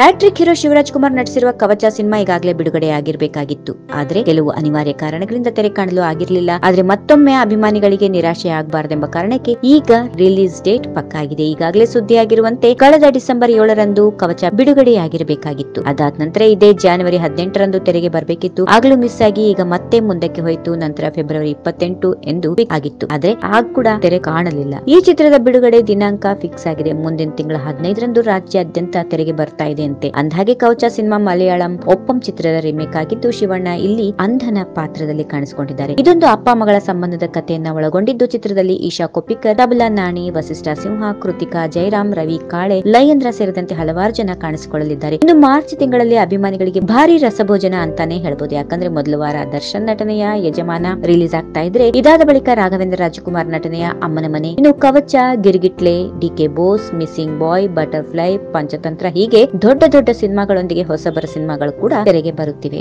Hat trick hero Shivaraj Kumar ನಟಿಸಿರುವ Kavacha cinema ಈಗಾಗಲೇ ಬಿಡುಗಡೆ ಆಗಿರ್ಬೇಕಾಗಿತ್ತು ಆದ್ರೆ ಕೆಲವು ಅನಿವಾರ್ಯ ಕಾರಣಗಳಿಂದ ತೆರೆ ಕಾಣಲು ಆಗಿರಲಿಲ್ಲ. ಆದ್ರೆ ಮತ್ತೊಮ್ಮೆ ಅಭಿಮಾನಿಗಳಿಗೆ ನಿರಾಶೆ ಆಗಬಾರದೆಂಬ ಕಾರಣಕ್ಕೆ ಈಗ ರಿಲೀಸ್ ಡೇಟ್ ಪಕ್ಕಾಗಿದೆ ಈಗಾಗಲೇ ಸುದ್ದಿಯಾಗಿರುವಂತೆ ಕಳೆದ ಡಿಸೆಂಬರ್ ಏಳರಂದು ಕವಚ ಬಿಡುಗಡೆಯಾಗಿರಬೇಕಾಗಿತ್ತು. ಅದಾದ ನಂತರ ಇದೇ ಜಾನ್ವರಿ ಹದಿನೆಂಟರಂದು ತೆರೆಗೆ ಬರಬೇಕಿತ್ತು. ಆಗಲೂ ಮಿಸ್ ಆಗಿ ಈಗ ಮತ್ತೆ ಮುಂದಕ್ಕೆ ಹೋಯಿತು. ನಂತರ ಫೆಬ್ರವರಿ ಇಪ್ಪತ್ತೆಂಟು ಎಂದು ಆಗಿತ್ತು. ಆದ್ರೆ ಆಗ ಕೂಡ ತೆರೆ ಕಾಣಲಿಲ್ಲ. ಈ ಚಿತ್ರದ ಬಿಡುಗಡೆ ದಿನಾಂಕ ಫಿಕ್ಸ್ ಆಗಿದೆ. ಮುಂದಿನ ತಿಂಗಳ ಹದಿನೈದರಂದು ರಾಜ್ಯಾದ್ಯಂತ ತೆರೆಗೆ ಬರ್ತಾ ಇದೆ ಅಂತೆ ಅಂದ್ಹಾಗೆ ಕವಚ ಸಿನಿಮಾ ಮಲಯಾಳಂ ಒಪ್ಪಂ ಚಿತ್ರದ ರಿಮೇಕ್ ಆಗಿದ್ದು ಶಿವಣ್ಣ ಇಲ್ಲಿ ಅಂಧನ ಪಾತ್ರದಲ್ಲಿ ಕಾಣಿಸಿಕೊಂಡಿದ್ದಾರೆ. ಇದೊಂದು ಅಪ್ಪ ಮಗಳ ಸಂಬಂಧದ ಕಥೆಯನ್ನ ಒಳಗೊಂಡಿದ್ದು ಚಿತ್ರದಲ್ಲಿ ಈಶಾ ಕೊಪ್ಪಿಕರ್ ತಬಲಾ ನಾಣಿ, ವಸಿಷ್ಠ ಸಿಂಹ, ಕೃತಿಕಾ ಜಯರಾಮ್ ರವಿ, ಕಾಳೆ, ಲಯೇಂದ್ರ ಸೇರಿದಂತೆ ಹಲವಾರು ಜನ ಕಾಣಿಸಿಕೊಳ್ಳಲಿದ್ದಾರೆ. ಇನ್ನು ಮಾರ್ಚ್ ತಿಂಗಳಲ್ಲಿ ಅಭಿಮಾನಿಗಳಿಗೆ ಭಾರಿ ರಸಭೋಜನ ಅಂತಾನೆ ಹೇಳ್ಬೋದು. ಯಾಕಂದ್ರೆ ಮೊದಲ ವಾರ ದರ್ಶನ್ ನಟನೆಯ ಯಜಮಾನ ರಿಲೀಸ್ ಆಗ್ತಾ ಇದ್ರೆ ಇದಾದ ಬಳಿಕ ರಾಘವೇಂದ್ರ ರಾಜಕುಮಾರ್ ನಟನೆಯ ಅಮ್ಮನ ಮನೆ. ಇನ್ನು Kavacha, Girgitle, D K Bose, missing boy, butterfly, Panchatantra ಹೀಗೆ ದೊಡ್ಡ ದೊಡ್ಡ ಸಿನಿಮಾಗಳೊಂದಿಗೆ ಹೊಸಬರ ಸಿನಿಮಾಗಳು ಕೂಡ ತೆರೆಗೆ ಬರುತ್ತಿವೆ.